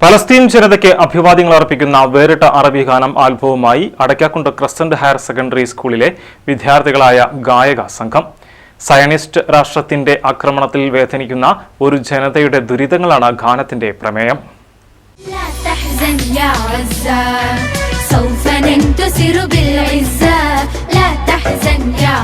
Palestine ജനതയ്ക്ക് അഭിവാദ്യങ്ങൾ അർപ്പിക്കുന്ന വേറിട്ട അറബി ഗാനം ആൽബവുമായി അടയ്ക്കാക്കുണ്ട് ക്രസന്റ് ഹയർ സെക്കൻഡറി സ്കൂളിലെ വിദ്യാർത്ഥികളായ ഗായക സംഘം. സയനിസ്റ്റ് രാഷ്ട്രത്തിന്റെ ആക്രമണത്തിൽ വേദനിക്കുന്ന ഒരു ജനതയുടെ ദുരിതങ്ങളാണ് ഗാനത്തിന്റെ പ്രമേയം. ബിൽ ഇസ്സ ലാ തഹ്സൻ യാ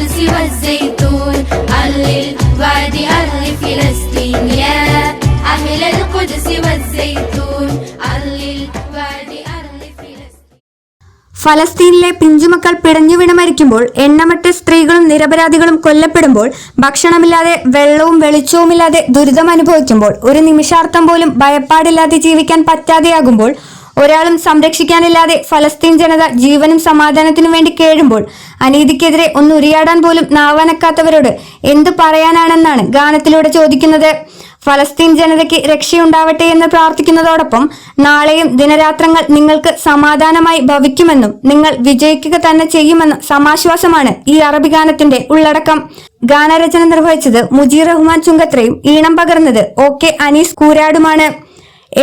القدس والزيتون أهل الوعد أهل فلسطين يا أهل القدس والزيتون أهل الوعد أهل فلسطين ഫലസ്തീനിലെ പിഞ്ചുമക്കൾ പിടഞ്ഞുവിണ മരിക്കുമ്പോൾ എണ്ണമറ്റ സ്ത്രീകളും നിരപരാധികളും കൊല്ലപ്പെടുമ്പോൾ ഭക്ഷണമില്ലാതെ വെള്ളവും വെളിച്ചവുമില്ലാതെ ദുരിതം അനുഭവിക്കുമ്പോൾ ഒരു നിമിഷാർത്ഥം പോലും ഭയപ്പാടില്ലാതെ ജീവിക്കാൻ പറ്റാതെയാകുമ്പോൾ ഒരാളും സംരക്ഷിക്കാനില്ലാതെ ഫലസ്തീൻ ജനത ജീവനും സമാധാനത്തിനും വേണ്ടി കേഴുമ്പോൾ അനീതിക്കെതിരെ ഒന്ന് ഉരിയാടാൻ പോലും നാവാനക്കാത്തവരോട് എന്ത് പറയാനാണെന്നാണ് ഗാനത്തിലൂടെ ചോദിക്കുന്നത്. ഫലസ്തീൻ ജനതയ്ക്ക് രക്ഷയുണ്ടാവട്ടെ എന്ന് പ്രാർത്ഥിക്കുന്നതോടൊപ്പം നാളെയും ദിനരാത്രങ്ങൾ നിങ്ങൾക്ക് സമാധാനമായി ഭവിക്കുമെന്നും നിങ്ങൾ വിജയിക്കുക തന്നെ ചെയ്യുമെന്ന സമാശ്വാസമാണ് ഈ അറബി ഗാനത്തിന്റെ ഉള്ളടക്കം. ഗാനരചന നിർവഹിച്ചത് മുജീർ റഹ്മാൻ ചുങ്കത്രയും ഈണം പകർന്നത് O K Anees കൂരാടുമാണ്.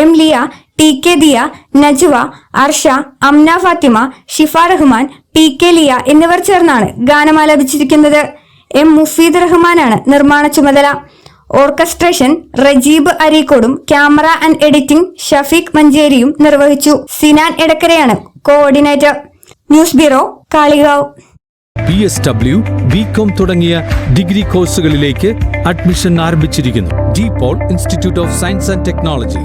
M Liya T K Diya Najuva Arsha Amna Fathima Shifa Rahman P K Liya എന്നിവർ ചേർന്നാണ് ഗാനം ആലപിച്ചിരിക്കുന്നത് എം മുഫീദ് റഹ്മാനാണ് നിർമ്മാണ ചുമതല. ഓർക്കസ്ട്രേഷൻ റജീബ് അരീക്കോടും ക്യാമറ ആൻഡ് എഡിറ്റിംഗ് ഷഫീഖ് മഞ്ചേരിയും നിർവഹിച്ചു. Sinan എടക്കരയാണ് coordinator news bureau Kalikavu. P S W B com തുടങ്ങിയ ഡിഗ്രി കോഴ്സുകളിലേക്ക് അഡ്മിഷൻ ആരംഭിച്ചിരിക്കുന്നു. De Paul institute of science and technology.